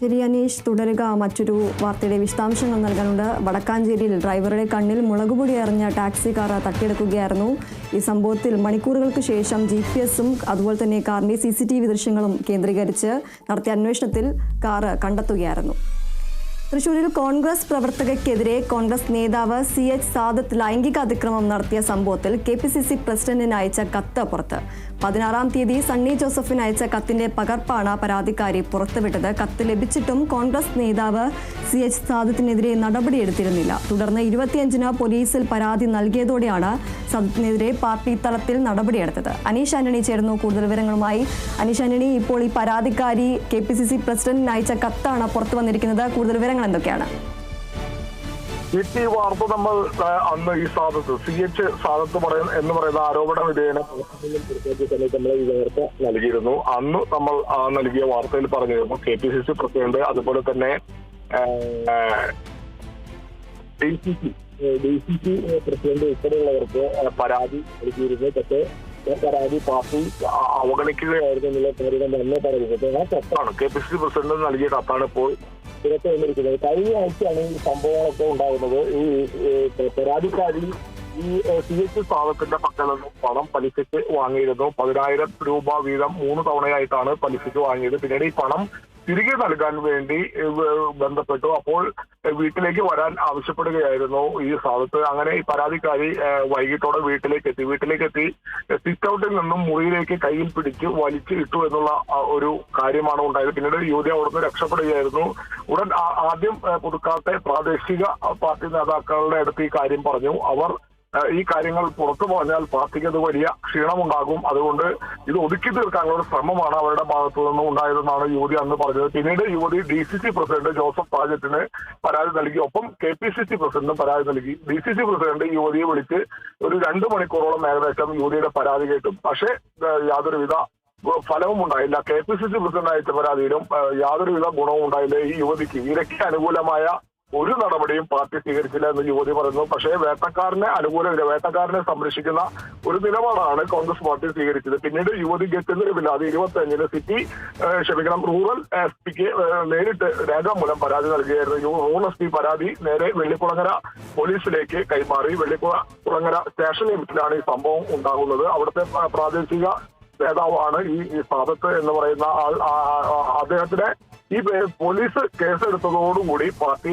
ശരി അനീഷ് തുടരുക. മറ്റൊരു വാർത്തയുടെ വിശദാംശങ്ങൾ നൽകാനുണ്ട്. വടക്കാഞ്ചേരിയിൽ ഡ്രൈവറുടെ കണ്ണിൽ മുളകുപൊടി എറിഞ്ഞ ടാക്സി കാർ തട്ടിയെടുക്കുകയായിരുന്നു. ഈ സംഭവത്തിൽ മണിക്കൂറുകൾക്ക് ശേഷം ജി പി എസും അതുപോലെ തന്നെ കാറിന്റെ സി സി ടി വി ദൃശ്യങ്ങളും കേന്ദ്രീകരിച്ച് നടത്തിയ അന്വേഷണത്തിൽ കാർ കണ്ടെത്തുകയായിരുന്നു. തൃശൂരിൽ കോൺഗ്രസ് പ്രവർത്തകയ്ക്കെതിരെ കോൺഗ്രസ് നേതാവ് സി എച്ച് സാദത്ത് ലൈംഗിക അതിക്രമം നടത്തിയ സംഭവത്തിൽ കെ പി സി സി പ്രസിഡന്റിന് അയച്ച കത്ത് പുറത്ത്. പതിനാറാം തീയതി സണ്ണി ജോസഫിന് അയച്ച കത്തിന്റെ പകർപ്പാണ് പരാതിക്കാരി പുറത്തുവിട്ടത്. കത്ത് ലഭിച്ചിട്ടും കോൺഗ്രസ് നേതാവ് സി എച്ച് സാദത്തിനെതിരെ നടപടിയെടുത്തിരുന്നില്ല. തുടർന്ന് ഇരുപത്തിയഞ്ചിന് പോലീസിൽ പരാതി നൽകിയതോടെയാണ് സാദത്തിനെതിരെ പാർട്ടി തലത്തിൽ നടപടിയെടുത്തത്. അനീഷ് ആന്റണി ചേർന്നു കൂടുതൽ വിവരങ്ങളുമായി അനീഷ് ആന്റണി. ഇപ്പോൾ ഈ പരാതിക്കാരി കെ പി സി സി പ്രസിഡന്റിന് അയച്ച കത്താണ് പുറത്തു വന്നിരിക്കുന്നത്. കൂടുതൽ വിവരങ്ങൾ എന്തൊക്കെയാണ് ഈ ഈ വാർത്ത നമ്മൾ അന്ന് ഈ സ്ഥാനത്ത് സി എച്ച് സ്ഥാനത്ത് പറയുന്ന എന്ന് പറയുന്ന ആരോപണ വിധേയന സമയത്ത് നമ്മൾ ഈ വാർത്ത നൽകിയിരുന്നു. അന്ന് നമ്മൾ നൽകിയ വാർത്തയിൽ പറഞ്ഞിരുന്നു K P C C president അതുപോലെ തന്നെ D C C D C C president ഉൾപ്പെടെയുള്ളവർക്ക് പരാതി നൽകിയിരുന്നു. പക്ഷേ പരാതി പാർട്ടി അവഗണിക്കുകയായിരുന്നു എന്നുള്ള കാര്യം തന്നെ പറഞ്ഞത് ആ കത്താണ് K P C C president നൽകിയ കത്താണ് ഇപ്പോൾ പുറത്തു വന്നിരിക്കുന്നത് കഴിഞ്ഞ ആഴ്ചയാണ് ഈ സംഭവങ്ങളൊക്കെ ഉണ്ടാകുന്നത്. ഈ പരാതിക്കാരി ഈ സി എച്ച് സ്ഥാപനത്തിന്റെ പക്കൽ നിന്നും പണം പലിശയ്ക്ക് വാങ്ങിയിരുന്നു. പതിനായിരം രൂപ വീതം മൂന്ന് തവണയായിട്ടാണ് പലിശയ്ക്ക് വാങ്ങിയത്. പിന്നീട് ഈ പണം തിരികെ നൽകാൻ വേണ്ടി ബന്ധപ്പെട്ടു. അപ്പോൾ വീട്ടിലേക്ക് വരാൻ ആവശ്യപ്പെടുകയായിരുന്നു ഈ സ്ഥലത്ത് അങ്ങനെ ഈ പരാതിക്കാരി വൈകിട്ടോടെ വീട്ടിലേക്ക് എത്തി. വീട്ടിലേക്ക് എത്തി സിറ്റ് ഔട്ടിൽ നിന്നും മുറിയിലേക്ക് കയ്യിൽ പിടിച്ച് വലിച്ചു ഇട്ടു എന്നുള്ള ഒരു കാര്യമാണ് ഉണ്ടായത്. പിന്നീട് യുവതി അവിടുന്ന് രക്ഷപ്പെടുകയായിരുന്നു. ഉടൻ ആദ്യം പുതുക്കാട്ടെ പ്രാദേശിക പാർട്ടി നേതാക്കളുടെ അടുത്ത് ഈ കാര്യം പറഞ്ഞു. അവർ ഈ കാര്യങ്ങൾ പുറത്തു പറഞ്ഞാൽ പാർട്ടിക്ക് അത് വലിയ ക്ഷീണമുണ്ടാകും. അതുകൊണ്ട് ഇത് ഒതുക്കി തീർക്കാനുള്ള ശ്രമമാണ് അവരുടെ ഭാഗത്തു നിന്നും ഉണ്ടായതെന്നാണ് യുവതി അന്ന് പറഞ്ഞത്. പിന്നീട് യുവതി D C C president Joseph താജറ്റിന് പരാതി നൽകി. ഒപ്പം കെ പി സി സി പ്രസിഡന്റും പരാതി നൽകി. ഡി സി സി പ്രസിഡന്റ് യുവതിയെ വിളിച്ച് ഒരു രണ്ട് മണിക്കൂറോളം ഏകദേശം യുവതിയുടെ പരാതി കേട്ടു. പക്ഷേ യാതൊരുവിധ ഫലവും ഉണ്ടായില്ല. K P C C president അയച്ച പരാതിയിലും യാതൊരുവിധ ഗുണവും ഉണ്ടായില്ല. ഈ യുവതിക്ക് ഇരയ്ക്ക് അനുകൂലമായ ഒരു നടപടിയും പാർട്ടി സ്വീകരിച്ചില്ല എന്ന് യുവതി പറയുന്നു. പക്ഷേ വേട്ടക്കാരനെ അനുകൂലമില്ല. വേട്ടക്കാരനെ സംരക്ഷിക്കുന്ന ഒരു നിലപാടാണ് കോൺഗ്രസ് പാർട്ടി സ്വീകരിച്ചത്. പിന്നീട് യുവതി ഗത്യന്തരമില്ലാതെ ഇരുപത്തി അഞ്ചിന് സിറ്റി ക്ഷമിക്കണം റൂറൽ എസ് പിക്ക് നേരിട്ട് രേഖാമൂലം പരാതി നൽകുകയായിരുന്നു. റൂറൽ എസ് പി പരാതി നേരെ വെള്ളിക്കുളങ്ങര പോലീസിലേക്ക് കൈമാറി. വെള്ളിക്കുളങ്ങര സ്റ്റേഷൻ ലിമിറ്റിലാണ് ഈ സംഭവം ഉണ്ടാകുന്നത്. അവിടുത്തെ പ്രാദേശിക നേതാവാണ് ഈ സ്ഥാപത്ത് എന്ന് പറയുന്ന ആൾ ആ- ആ- അദ്ദേഹത്തിന് ഈ പോലീസ് കേസെടുത്തതോടുകൂടി പാർട്ടി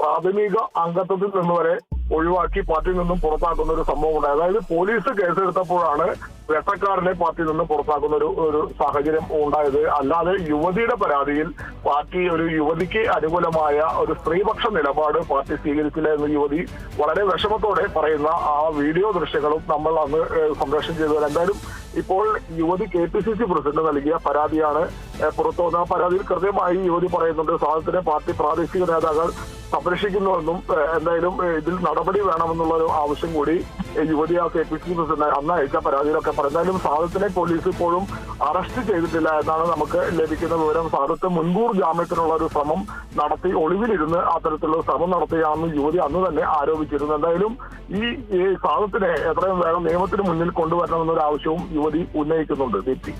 പ്രാഥമിക അംഗത്വത്തിൽ നിന്ന് വരെ ഒഴിവാക്കി പാർട്ടിയിൽ നിന്നും പുറത്താക്കുന്ന ഒരു സംഭവം ഉണ്ടായി. അതായത് പോലീസ് കേസെടുത്തപ്പോഴാണ് വേട്ടക്കാരനെ പാർട്ടിയിൽ നിന്നും പുറത്താക്കുന്ന ഒരു ഒരു സാഹചര്യം ഉണ്ടായത്. അല്ലാതെ യുവതിയുടെ പരാതിയിൽ പാർട്ടി ഒരു യുവതിക്ക് അനുകൂലമായ ഒരു സ്ത്രീപക്ഷ നിലപാട് പാർട്ടി സ്വീകരിച്ചില്ല എന്ന് യുവതി വളരെ വിഷമത്തോടെ പറയുന്ന ആ വീഡിയോ ദൃശ്യങ്ങളും നമ്മൾ അന്ന് സംപ്രേഷണം ചെയ്തത് എന്തായാലും ഇപ്പോൾ യുവതി K P C C president നൽകിയ പരാതിയാണ് പുറത്തു വന്ന പരാതിയിൽ കൃത്യമായി യുവതി പറയുന്നുണ്ട്. സാധനത്തിന് പാർട്ടി പ്രാദേശിക നേതാക്കൾ സംരക്ഷിക്കുന്നുവെന്നും എന്തായാലും ഇതിൽ നടപടി വേണമെന്നുള്ള ഒരു ആവശ്യം കൂടി യുവതി ആ കെ പി സി പ്രസിഡന്റ് അന്ന് അയച്ച പരാതിയിലൊക്കെ പറഞ്ഞാലും സാധത്തിനെ പോലീസ് ഇപ്പോഴും അറസ്റ്റ് ചെയ്തിട്ടില്ല എന്നാണ് നമുക്ക് ലഭിക്കുന്ന വിവരം. സാധത്ത് മുൻകൂർ ജാമ്യത്തിനുള്ള ഒരു ശ്രമം നടത്തി ഒളിവിലിരുന്ന് അത്തരത്തിലുള്ള ശ്രമം നടത്തുകയാണെന്ന് യുവതി അന്ന് തന്നെ ആരോപിച്ചിരുന്നു. എന്തായാലും ഈ സാധത്തിനെ എത്രയും വേഗം നിയമത്തിന് മുന്നിൽ കൊണ്ടുവരണമെന്നൊരു ആവശ്യവും യുവതി ഉന്നയിക്കുന്നുണ്ട്. ദീപ്തി.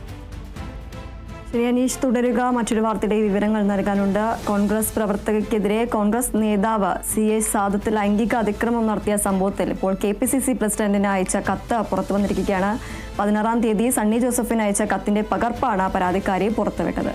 ശരി അനീഷ് തുടരുക. മറ്റൊരു വാർത്തയുടെ വിവരങ്ങൾ നൽകാനുണ്ട്. കോൺഗ്രസ് പ്രവർത്തകയ്ക്കെതിരെ കോൺഗ്രസ് നേതാവ് സി എസ് സാദത്ത് ലൈംഗിക അതിക്രമം നടത്തിയ സംഭവത്തിൽ ഇപ്പോൾ കെ പി സി സി പ്രസിഡന്റിന് അയച്ച കത്ത് പുറത്തു വന്നിരിക്കുകയാണ്. പതിനാറാം തീയതി സണ്ണി ജോസഫിന് അയച്ച കത്തിന്റെ പകർപ്പാണ് പരാതിക്കാരി പുറത്തുവിട്ടത്.